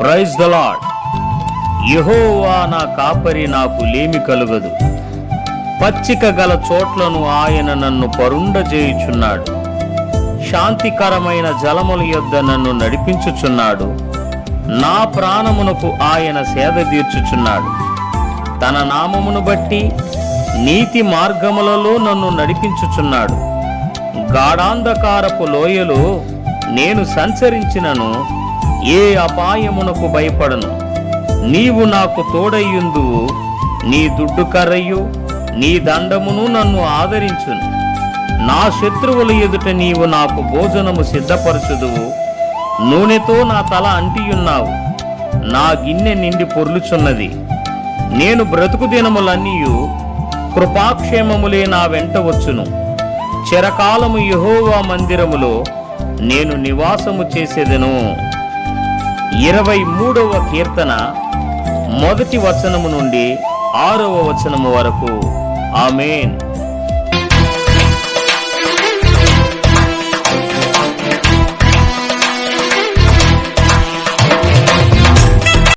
Praise the lord యహోవా నా కాపరి నాకు లేమి కలుగదు. పచ్చిక గల చోట్లను ఆయన నన్ను పరుండ చేయుచున్నాడు. శాంతికరమైన జలముల యొద్ద నన్ను నడిపించుచున్నాడు. నా ప్రాణమునకు ఆయన సేద తీర్చుచున్నాడు. తన నామమును బట్టి నీతి మార్గములలో నన్ను నడిపించుచున్నాడు. గాఢాంధకారపు లోయలో నేను సంచరించినను ఏ అపాయమునకు భయపడను. నీవు నాకు తోడయ్యుందువు నీ దుడ్డు కర్రయ్యు నీ దండమును నన్ను ఆదరించును. నా శత్రువుల ఎదుట నీవు నాకు భోజనము సిద్ధపరచుదువు. నూనెతో నా తల అంటియున్నావు. నా గిన్నె నిండి పొర్లుచున్నది. నేను బ్రతుకు దినములన్నీయు కృపాక్షేమములే నా వెంట వచ్చును. చిరకాలము యహోవా మందిరములో నేను నివాసము చేసేదను. ఇరవై మూడవ కీర్తన మొదటి వచనము నుండి ఆరవ వచనము వరకు. ఆమెన్.